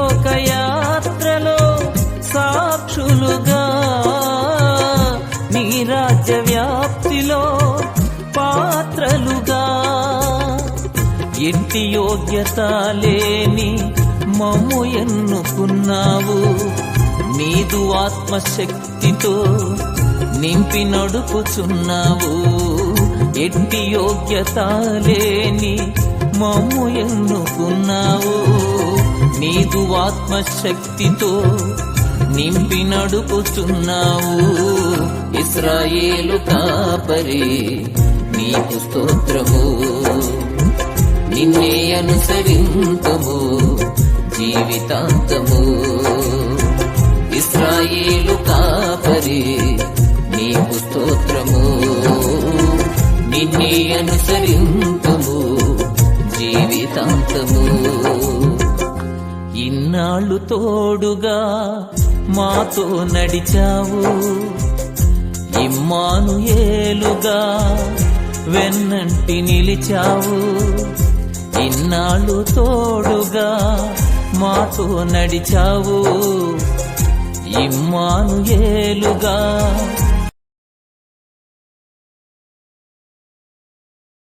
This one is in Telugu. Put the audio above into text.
లోకయాత్రలో సాక్షులుగా. మీ రాజ్య వ్యాప్తిలో పాత్రలుగా. ఎట్టి యోగ్యత లేని మమ్ము ఎన్నుకున్నావు. నీదు ఆత్మశక్తితో నింపి నడుపుచున్నావు. ఎట్టి యోగ్యత లేని మమ్ము ఎన్నుకు ఆత్మశక్తితో నింపి నడుపుచున్నావు ఇస్రాయేలు కాపరి నీకు స్తోత్రము. నిన్నే అనుసరింతము జీవితాంతము. ఇస్రాయేలు కాపరి నీకు స్తోత్రము. నిన్నే అనుసరింతము జీవితాంతము. ఇన్నాళ్ళు తోడుగా మాతో నడిచావు. ఇమ్మాను ఏలుగా వెన్నంటి నిలిచావు. ఇన్నాళ్ళు తోడుగా మాతో నడిచావు. ఇమ్మాను ఏలుగా